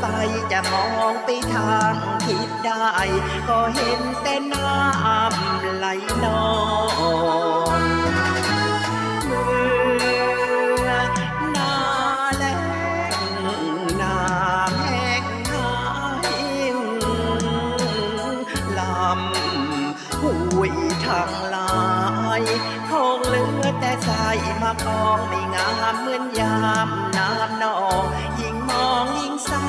ไปจะมองไปทางทิศใดก็เห็นแต่น้ำไหลนองเมื่อหน้าแล้งน้ำแห้งหายลำหุยทางหลายคงเหลือแต่ใสมากองไม่งามเหมือนยามน้ำนองยิ่งมองยิ่งเศร้า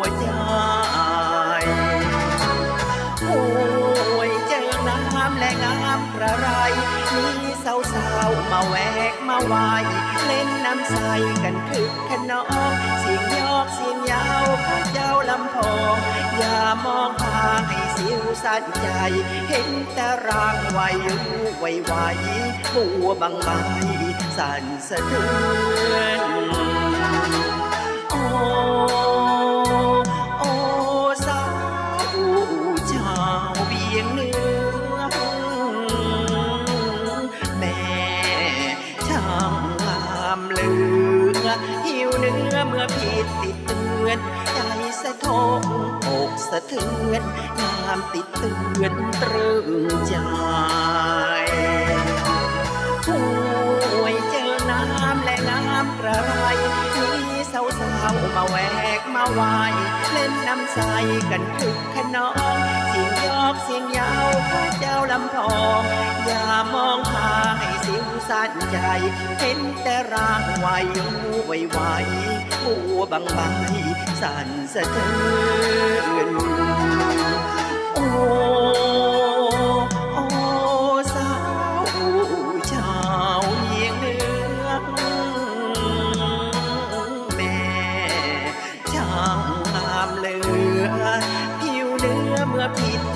วใจโอ้ยเจอน้ำและงามกระไรมีสาวสาวมาแวกมาไหวเล่นน้ำใสกันคึกขนองเสียงยอกเสียงยาวขอเจ้าลำพองอย่ามองพางให้เสิวสั่นใจ เห็นแต่ร่างไหวอยู่ไหวไหวบัวบางใบสั่นสะเทือน ชาวเบียงเนื้อแม่ช่างงามเหลือหิวเนื้อเมื่อผิดติดเตือนใจสะทกอกสะเทือนงามติดเตือนตรึงใจป่วยเจอน้ำและน้ำกระไรมีสาวสาวมาแวกมาไหวเล่นน้ำใสกันคึกขนองเสียง อกเสียงยาวข้าเจ้าลำพองอย่ามองหาให้สิวสั่นใจ เห็นแต่ร่างวอยู่ไหวไหวหัวบางใบสั่นสะเทือน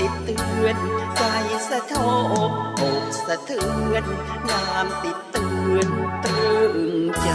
ติดเตือนใจสะทบอกสะเทือนงามติดเตือนตรึงใจ